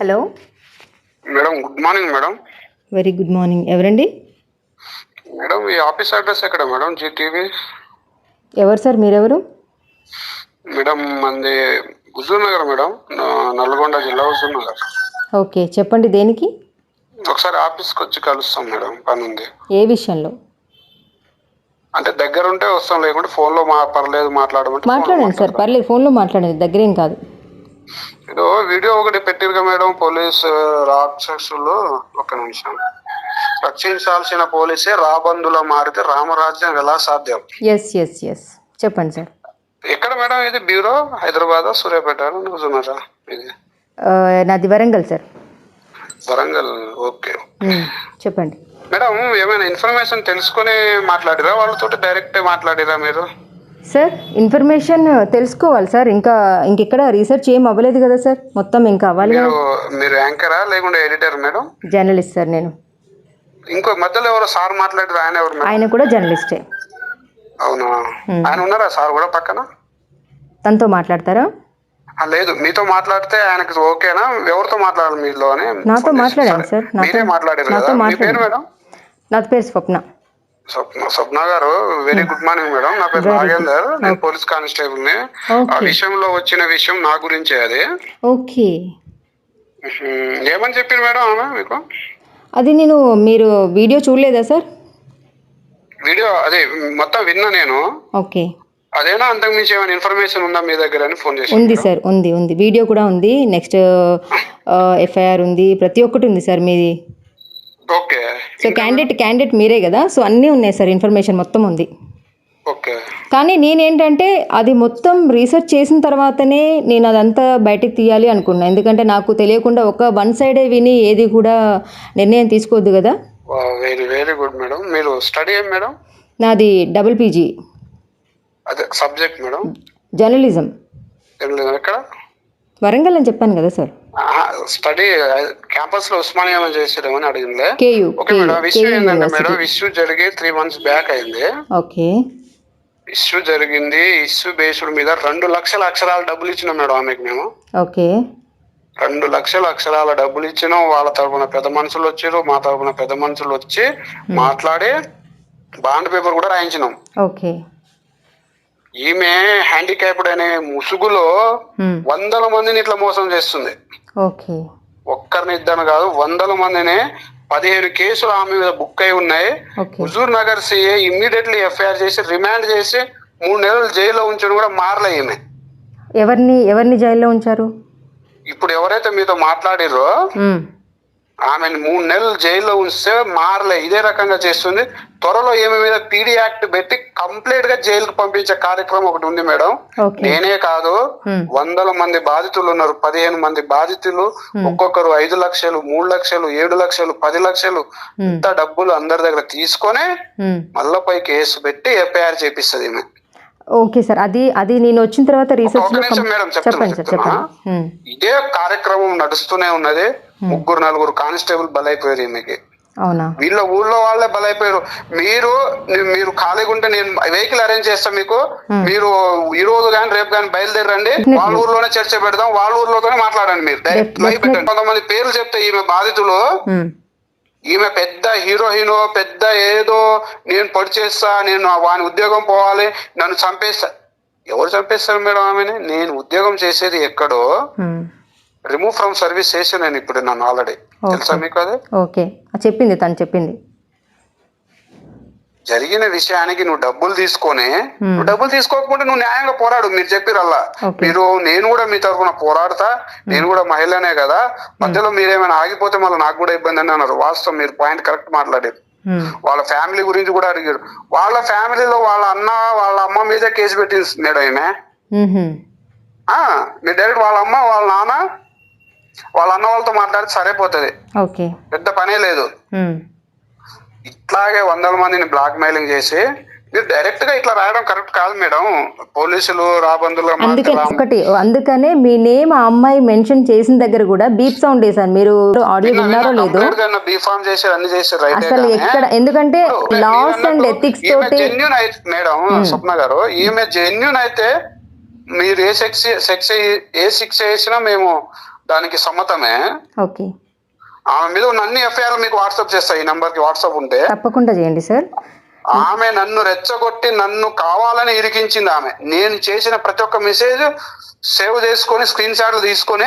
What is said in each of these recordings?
Hello. Madam good morning madam. Very good morning. ఎవరండి? Madam ఈ office address ఎక్కడ madam GTV? ఎవరు sir? మీరెవరు? మేడం మంది హుజూర్ నగర్ మేడం నా- నల్గొండ జిల్లా హుజూర్ నగర్. ఓకే చెప్పండి దేనికి? ఒకసారి ఆఫీస్కి వచ్చి కలుస్తాం మేడం పని ఉంది ఏ విషయంలో? అంటే దగ్గర ఉంటే వస్తాం లేకుంటే ఫోన్లో మా పర్లేదు మాట్లాడమంటే phone లో మాట్లాడండి సార్ పర్లేదు ఫోన్లో మాట్లాడండి దగ్గరేం కాదు. ఏదో వీడియో ఒకటి పెట్టిరుగా మేడం పోలీస్ రాక్షసులు. ఒక నిమిషం. రక్షించాల్సిన పోలీసే రాబందులో మారితే రామరాజ్యం ఎలా సాధ్యం? ఎస్ ఎస్ ఎస్ చెప్పండి సార్. ఎక్కడ మేడం ఇది? బ్యూరో? హైదరాబాద్? సూర్యాపేట? ఇది? నాది వరంగల్ సార్. వరంగల్. ఓకే. చెప్పండి. మేడం ఏమైనా ఇన్ఫర్మేషన్ తెలుసుకొని మాట్లాడిరా? వాళ్ళతోటి డైరెక్ట్ మాట్లాడిరా మీరు? సార్ ఇన్ఫర్మేషన్ తెలుసుకోవాలి సార్. ఇంకా ఇంకెక్కడ రీసెర్చ్ ఏం అవ్వలేదు కదా సార్. మొత్తం ఇంకా అవ్వాలి మీరు యాంకరా లేకుంటే ఎడిటర్ మేడం? జర్నలిస్ట్ సార్ నేను. ఇంకో మధ్యలో ఎవరో సార్ మాట్లాడిరా ఆయన ఎవరు ఆయన కూడా జర్నలిస్టే. అవునా? ఆయన ఉన్నారా సార్ కూడా పక్కన? తనతో మాట్లాడతారా? లేదు. మీతో మాట్లాడితే ఆయనకి ఓకేనా? ఎవరితో మాట్లాడాలి మీలో అని నాతో మాట్లాడాను సరే, నాతో మీరే మాట్లాడారు నాతో కదా మీ పేరు మాట్లాడాను. మేడం? నా పేరు స్వప్న. స్వప్న గారు వెరీ గుడ్ మార్నింగ్ మేడం. నా పేరు నాగేందర్. నేను పోలీస్ కానిస్టేబుల్ని ఆ విషయంలో వచ్చిన విషయం నా గురించే అది. ఓకే. ఏమని చెప్పారు మేడం ఆమె మీకు? అది నేను మీరు వీడియో చూడలేదా సార్? వీడియో అదే మొత్తం విన్నా నేను. ఓకే. అదేనా? అంతకు మించి ఏమైనా ఇన్ఫర్మేషన్ ఉందా మీ దగ్గర అని ఫోన్ చేసి ఉంది సార్ ఉంది ఉంది. వీడియో కూడా ఉంది. నెక్స్ట్ ఎఫ్ఐఆర్ ఉంది. ప్రతి ఒక్కటి ఉంది సార్ మీది. సో క్యాండిడేట్ క్యాండిడేట్ మీరే కదా? సో అన్నీ ఉన్నాయి సార్ ఇన్ఫర్మేషన్ మొత్తం ఉంది. కానీ నేనేంటంటే అది మొత్తం రీసెర్చ్ చేసిన తర్వాతనే నేను అదంతా బయటకు తీయాలి అనుకున్నా. ఎందుకంటే నాకు తెలియకుండా ఒక వన్ సైడే విని ఏది కూడా నిర్ణయం తీసుకోవద్దు కదా? Very very good madam. మీరు స్టడీ ఏం మేడం? నాది డబుల్ పీజీ. అదే సబ్జెక్ట్ మేడం? జర్నలిజం. ఎక్కడ? వరంగల్ అని చెప్పాను కదా సార్. స్టడీ క్యాంపస్లో ఉస్మానియా చేసారేమని అడిగిందే. ఓకే మేడం ఇష్యూ ఏంటంటే మేడం ఇష్యూ జరిగి త్రీ మంత్స్ బ్యాక్ అయింది. ఓకే. ఇష్యూ జరిగింది. ఇష్యూ బేస్డ్ మీద రెండు లక్షల అక్షరాలు డబ్బులు ఇచ్చినాం మేడం ఆమెకు మేము. ఓకే. రెండు లక్షల అక్షరాల డబ్బులు ఇచ్చినాం. వాళ్ళ తరపున పెద్ద మనుషులు వచ్చారు. మా తరపున పెద్ద మనుషులు వచ్చి మాట్లాడి బాండ్ పేపర్ కూడా రాయించినాం. ఓకే. ఈమె హ్యాండిక్యాప్డ్ అనే ముసుగులో మ్మ్. వందల మందిని ఇట్లా మోసం చేస్తుంది. ఒక్కరిని ఇద్దరు కాదు వందల మందిని పదిహేను కేసులు ఆమె మీద బుక్ అయి ఉన్నాయి. Huzur Nagar CA immediately FIR చేసి రిమాండ్ చేసి మూడు నెలలు జైల్లో ఉంచడం కూడా మారలే ఈమె. ఎవరిని ఎవరిని జైల్లో ఉంచారు? ఇప్పుడు ఎవరైతే మీతో మాట్లాడిరో మ్మ్. ఆమెను మూడు నెలలు జైల్లో ఉంచితే మారలే. ఇదే రకంగా చేస్తుంది. త్వరలో ఈమె మీద పీడీ యాక్ట్ పెట్టి కంప్లీట్గా జైలుకు పంపించే కార్యక్రమం ఒకటి ఉంది మేడం. నేనే కాదు. వందల మంది బాధితులు ఉన్నారు. పదిహేను మంది బాధితులు ఒక్కొక్కరు ఐదు లక్షలు మూడు లక్షలు ఏడు లక్షలు పది లక్షలు. ఇంత డబ్బులు అందరి దగ్గర తీసుకొని. మళ్ళా పై కేసు పెట్టి ఎఫ్ఐఆర్ చేపిస్తుంది ఈమె. Okay sir. అది అది నేను వచ్చిన తర్వాత రీసెర్చ్ చెప్పండి సార్. ఇదే కార్యక్రమం నడుస్తూనే ఉన్నది. ముగ్గురు నలుగురు కానిస్టేబుల్ బలైపోయారు ఈమెకి అవునా? వీళ్ళ ఊళ్ళో వాళ్ళే బలైపోయారు. మీరు మీరు ఖాళీగా ఉంటే నేను వెహికల్ అరేంజ్ చేస్తాను మీకు. మీరు ఈ రోజు కానీ రేపు కానీ బయలుదేరండి. వాళ్ళ ఊర్లోనే చర్చ పెడదాం. వాళ్ళ ఊర్లోనే మాట్లాడండి మీరు. డైరెక్ట్ లైవ్ పెట్టండి కొంతమంది పేర్లు చెప్తే ఈమె బాధితులు. ఈమె పెద్ద హీరోయిన్ పెద్ద ఏదో నేను పొడి చేస్తా నేను వాని ఉద్యోగం పోవాలి నన్ను చంపేస్తా. ఎవరు చంపేస్తారు మేడం ఆమెని? నేను ఉద్యోగం చేసేది ఎక్కడో. రిమూవ్ ఫ్రమ్ సర్వీస్ చేసాను నేను ఇప్పుడు నన్ను ఆల్రెడీ తెలుసా మీకు అది? ఓకే చెప్పింది తను చెప్పింది. జరిగిన విషయానికి నువ్వు డబ్బులు తీసుకొని నువ్వు డబ్బులు తీసుకోకపోతే నువ్వు న్యాయంగా పోరాడు మీరు చెప్పిరల్లా. మీరు నేను కూడా మీ తరఫున పోరాడతా నేను కూడా మహిళనే కదా. మధ్యలో మీరేమైనా ఆగిపోతే మళ్ళీ నాకు కూడా ఇబ్బంది అని అన్నారు. వాస్తవం మీరు పాయింట్ కరెక్ట్ మాట్లాడారు. వాళ్ళ ఫ్యామిలీ గురించి కూడా అడిగారు. వాళ్ళ ఫ్యామిలీలో వాళ్ళ అన్న వాళ్ళ అమ్మ మీద కేసు పెట్టింది మేడం ఈమె. ఆ, మీరు డైరెక్ట్ వాళ్ళ అమ్మ వాళ్ళ నాన్న వాళ్ళ అన్న వాళ్ళతో మాట్లాడితే సరిపోతుంది. పెద్ద పనే లేదు. ఇట్లాగే వందల మందిని బ్లాక్ మెయిలింగ్ చేసి మీరు డైరెక్ట్గా ఇట్లా రాయడం కరెక్ట్ కాదు మేడం. పోలీసులు రాబందులు అందుకని ఒకటి అందుకనే మీ నేమ్ ఆ అమ్మాయి మెన్షన్ చేసిన దగ్గర కూడా బీప్ సౌండ్ వేసాను మీరు ఆడియో విన్నారో లేదో? బీఫామ్ చేశారు అన్ని చేశారు అసలు ఎక్కడ ఎందుకంటే లాస్ అండ్ ఎథిక్స్ తోటి జెన్యున్ అయితే మేడం స్వప్న గారు ఈమె జెన్యున్ అయితే మీరు ఏ సెక్స్ సెక్స్ ఏ శిక్ష వేసినా మేము దానికి సమ్మతమే. ఓకే. ఆమె మీద ఉన్న అన్ని ఎఫ్ఐఆర్ మీకు వాట్సాప్ చేస్తాయి. ఈ నంబర్కి వాట్సాప్ ఉంటే. తప్పకుండా చేయండి సార్. ఆమె నన్ను రెచ్చగొట్టి నన్ను కావాలని ఇరికించింది ఆమె. నేను చేసిన ప్రతి ఒక్క మెసేజ్ సేవ్ చేసుకొని స్క్రీన్ షాట్లు తీసుకొని.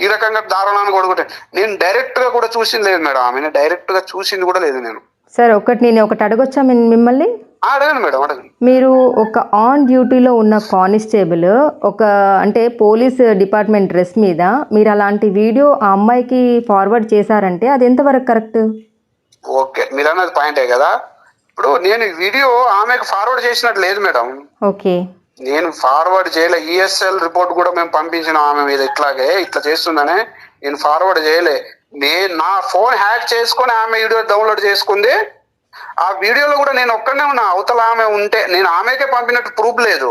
ఈ రకంగా దారుణాన్ని కొడుకుంటే. నేను డైరెక్ట్గా కూడా చూసింది లేదు మేడం ఆమె. డైరెక్ట్గా చూసింది కూడా లేదు నేను. సార్ ఒకటి నేను ఒకటి అడగొచ్చా మిమ్- మిమ్మల్ని? అడగండి మేడం అడగండి మీరు ఒక ఆన్ డ్యూటీలో ఉన్న కానిస్టేబుల్ ఒక అంటే పోలీస్ డిపార్ట్మెంట్ డ్రెస్ మీద మీరు అలాంటి వీడియో ఆ అమ్మాయికి ఫార్వర్డ్ చేశారంటే అది ఎంతవరకు కరెక్ట్? ఓకే మీరు అన్నది పాయింటే కదా. ఇప్పుడు నేను వీడియో ఆమెకు ఫార్వర్డ్ చేసినట్టు లేదు మేడం. ఓకే. నేను ఫార్వర్డ్ చేయలే ఈఎస్ఎల్ రిపోర్ట్ కూడా మేము పంపించిన ఆమె మీద ఇట్లాగే ఇట్లా చేస్తుందనే నేను ఫార్వర్డ్ చేయలే. నేను నా ఫోన్ హ్యాక్ చేసుకొని ఆమె వీడియో డౌన్లోడ్ చేసుకుంది ఆ వీడియోలో కూడా నేను ఒక్కనే ఉన్నా. అవతల ఆమె ఉంటే నేను ఆమెకే పంపినట్టు ప్రూఫ్ లేదు.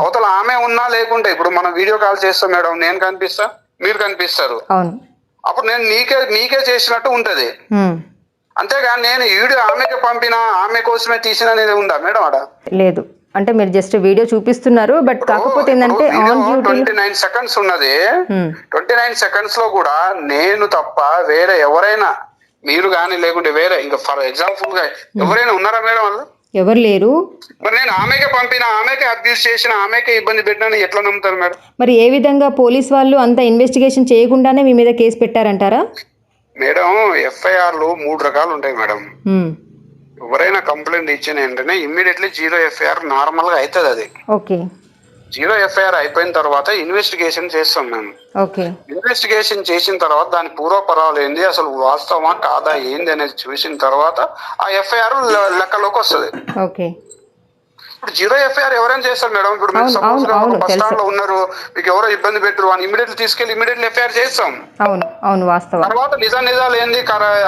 అవతల ఆమె ఉన్నా లేకుంటే ఇప్పుడు మనం వీడియో కాల్ చేస్తాం మేడం నేను కనిపిస్తా మీరు కనిపిస్తారు. అప్పుడు నేను నీకే నీకే చేసినట్టు ఉంటది. ఉమ్. అంతేగాని నేను వీడియో ఆమెకే పంపిన ఆమె కోసమే తీసిన అనేది ఉందా మేడం ఆడ? లేదు. అంటే మీరు జస్ట్ వీడియో చూపిస్తున్నారు బట్ కాకపోతే ఏంటంటే ట్వంటీ నైన్ సెకండ్స్ ఉన్నది. ట్వంటీ నైన్ సెకండ్స్లో కూడా నేను తప్ప వేరే ఎవరైనా మీరు కానీ లేకుంటే వేరే ఇంకా ఫర్ ఎగ్జాంపుల్గా ఎవరైనా ఉన్నారా మేడం వాళ్ళు ఎవరు లేరు. మరి నేను ఆమెకే పంపిన ఆమెకే అబ్యూస్ చేసిన ఆమెకే ఇబ్బంది పెట్టినా ఎట్లా నమ్ముతారు మేడం? మరి ఏ విధంగా పోలీస్ వాళ్ళు అంత ఇన్వెస్టిగేషన్ చేయకుండానే మీ మీద కేసు పెట్టారంటారా? మేడం ఎఫ్ఐఆర్లు మూడు రకాలు ఉంటాయి మేడం. ఎవరైనా కంప్లైంట్ ఇచ్చిన వెంటనే ఇమ్మీడియట్లీ జీరో ఎఫ్ఐఆర్ నార్మల్గా అవుతుంది అది. ఓకే. జీరో ఎఫ్ఐఆర్ అయిపోయిన తర్వాత ఇన్వెస్టిగేషన్ చేస్తాం మేము. ఇన్వెస్టిగేషన్ చేసిన తర్వాత దాని పూర్వపరాలు ఏంది? అసలు వాస్తవమా? కాదా? ఏంది? అనేది చూసిన తర్వాత ఆ ఎఫ్ఐఆర్ లెక్కలోకి వస్తుంది. ఇప్పుడు జీరో ఎఫ్ఐఆర్ ఎవరైనా చేస్తారు మేడం. ఇప్పుడు మీరు సపోజ్ బస్. స్టాండ్లో ఉన్నారు మీకు ఎవరో ఇబ్బంది పెట్టరు అని ఇమీడియట్లీ తీసుకెళ్ళి ఇమీడియట్లీ ఎఫ్ఐఆర్ చేస్తాం. అవును అవును వాస్తవం. తర్వాత నిజా నిజాలు ఏంది?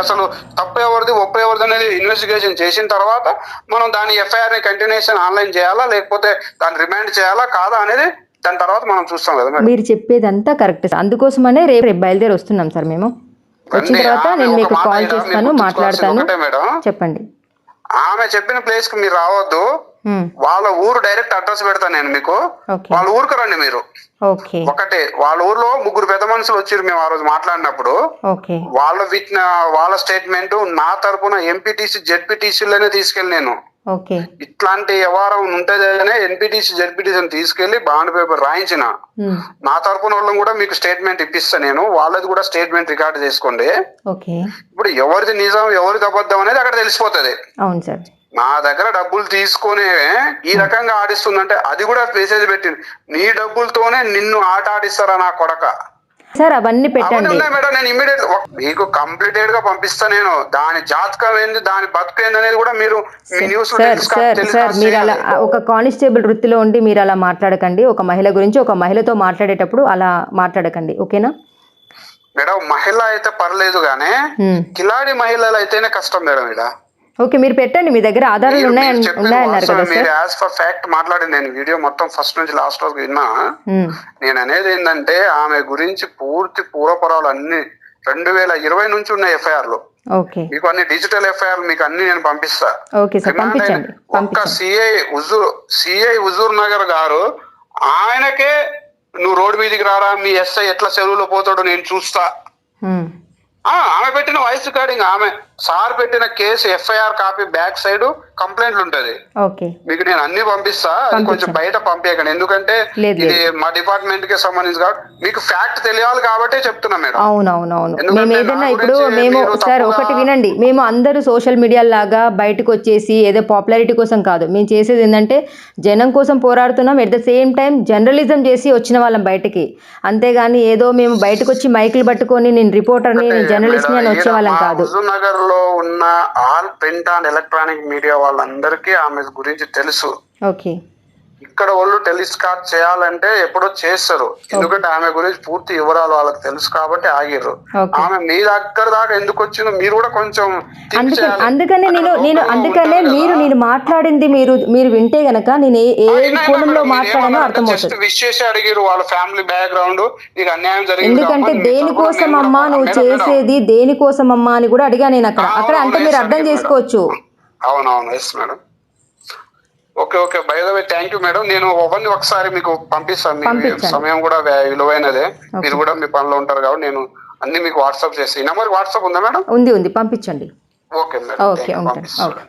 అసలు తప్పు ఎవరిది ఒప్పు ఎవరిది అనేది ఇన్వెస్టిగేషన్ చేసిన తర్వాత మనం దాని ఎఫ్ఐఆర్ని కంటిన్యూషన్ ఆన్లైన్ చేయాలా లేకపోతే దాన్ని రిమాండ్ చేయాలా కాదా అనేది దాని తర్వాత మనం చూస్తాం కదా మీరు చెప్పేదంతా కరెక్ట్ అందుకోసమనే రేపు రేపు బయలుదేరి వస్తున్నాం సార్ మేము. వచ్చిన తర్వాత నేను మీకు కాల్ చేస్తాను మాట్లాడతాను. చెప్పండి. ఆమె చెప్పిన ప్లేస్కి మీరు రావద్దు. వాళ్ళ ఊరు డైరెక్ట్ అడ్రస్ పెడతాను నేను మీకు. వాళ్ళ ఊరికి రండి మీరు. ఒకటే వాళ్ళ ఊర్లో ముగ్గురు పెద్ద మనుషులు వచ్చారు మేము ఆ రోజు మాట్లాడినప్పుడు. వాళ్ళ విట్న వాళ్ళ స్టేట్మెంట్ నా తరపున ఎంపీటీసీ జెడ్పీటీసీలోనే తీసుకెళ్ళి నేను. ఇట్లాంటి వ్యవహారం ఉంటదనే ఎన్పీటీసీ జెడ్పీటీసీ తీసుకెళ్ళి బాండ్ పేపర్ రాయించిన. ఉమ్, నా తరపున వాళ్ళని కూడా మీకు స్టేట్మెంట్ ఇప్పిస్తా నేను. వాళ్ళది కూడా స్టేట్మెంట్ రికార్డ్ చేసుకోండి. ఇప్పుడు ఎవరిది నిజం ఎవరిది అబద్ధం అనేది అక్కడ తెలిసిపోతది. అవును సార్. నా దగ్గర డబ్బులు తీసుకొని ఈ రకంగా ఆడిస్తుందంటే అది కూడా మెసేజ్ పెట్టింది. నీ డబ్బులతోనే నిన్ను ఆట ఆడిస్తారా నా కొడక? సార్ అవన్నీ పెట్టండి. మేడం నేను ఇమీడియట్ మీకు కంప్లీటెడ్గా పంపిస్తా నేను. దాని జాతకం ఏంది దాని బతుకు ఏంది అనేది కూడా మీరు సార్ సార్ సార్ మీరు అలా. ఒక కానిస్టేబుల్ వృత్తిలో ఉండి మీరు అలా మాట్లాడకండి. ఒక మహిళ గురించి ఒక మహిళతో మాట్లాడేటప్పుడు అలా మాట్లాడకండి. ఓకేనా? మేడం మహిళ అయితే పర్లేదు గానీ ఉమ్, కిలాడి మహిళలు అయితేనే కష్టం మేడం ఇక్కడ ఓకే మీరు పెట్టండి మీ దగ్గర ఆధారాలు ఉన్నాయని ఉన్నాయన్నారు కదా మీరు యాజ్ ఫర్ ఫ్యాక్ట్ మాట్లాడి నేను. వీడియో మొత్తం ఫస్ట్ నుంచి లాస్ట్ వరకు విన్నా. నేను అనేది ఏంటంటే ఆమె గురించి పూర్తి పూర్వపరాలు అన్ని రెండు వేల ఇరవై నుంచి ఉన్నాయి ఎఫ్ఐఆర్లో. ఓకే. మీకు అన్ని డిజిటల్ ఎఫ్ఐఆర్ మీకు అన్ని నేను పంపిస్తా. ఓకే సార్ పంపించండి ఒక్క సిఐ హుజూర్ సిఐ హుజూర్ నగర్ గారు ఆయనకే నువ్వు రోడ్డు మీదకి రారా మీ ఎస్ఐ ఎట్లా చెరువులో పోతాడో నేను చూస్తా. ఆమె పెట్టిన వాయిస్ రికార్డింగ్ ఆమె. సార్ పెట్టిన case FIR copy back side కంప్లైంట్లు ఉంటది. మీకు నేను అన్ని పంపిస్తా కొంచెం బయట పంపించకండి ఎందుకంటే ఇది మా డిపార్ట్మెంట్కి సంబంధించి కాబట్టి మీకు ఫ్యాక్ట్ తెలియాలి కాబట్టే చెప్తున్నా మేడం. అవునవునవును. మేము ఏదైనా ఇప్పుడు మేము సార్ ఒకటి వినండి. మేము అందరూ సోషల్ మీడియా లాగా బయటకు వచ్చేసి ఏదో పాపులారిటీ కోసం కాదు. మేము చేసేది ఏంటంటే జనం కోసం పోరాడుతున్నాం. At the same time journalism చేసి వచ్చిన వాళ్ళం బయటికి. అంతేగాని ఏదో మేము బయటకు వచ్చి మైకులు పట్టుకొని నేను రిపోర్టర్ని నేను జర్నలిస్ట్ని అని వచ్చే వాళ్ళం కాదు. నగర్ లో ఉన్న all print and electronic media వాళ్ళందరికీ ఆమె గురించి తెలుసు. ఓకే. ఇక్కడ వాళ్ళు టెలిస్కాట్ చేయాలంటే ఎప్పుడో చేస్తారు. ఎందుకంటే ఆమె గురించి పూర్తి వివరాలు వాళ్ళకి తెలుసు కాబట్టి ఆగిర్రు. ఆమె మీ దగ్గర దాకా ఎందుకు వచ్చిందో మీరు కూడా కొంచెం అందుకని నేను నేను అందుకనే మీరు. నేను మాట్లాడింది మీరు మీరు వింటే గనక నేను ఏ కోణంలో మాట్లాడానో అర్థమవుతుంది. wish చేసి అడిగిరు వాళ్ళ ఫ్యామిలీ బ్యాక్గ్రౌండ్. నీకు అన్యాయం జరిగింది ఎందుకంటే దేనికోసం అమ్మా మేము నువ్వు. చేసేది దేనికోసం అమ్మా అని కూడా అడిగా నేను అక్కడ. అక్కడ అంటే మీరు అర్థం. చేసుకోవచ్చు. అవునవును yes madam. Okay okay by the way thank you madam నేను అవన్నీ ఒకసారి మీకు పంపిస్తాను. సమయం కూడా విలువైనదే. మీరు కూడా మీ పనిలో ఉంటారు కాబట్టి నేను అన్ని మీకు వాట్సాప్ చేసి ఈ నెంబర్ వాట్సాప్ ఉందా మేడం ఉంది ఉంది. పంపించండి. Okay madam okay. ఉంటాను. ఓకే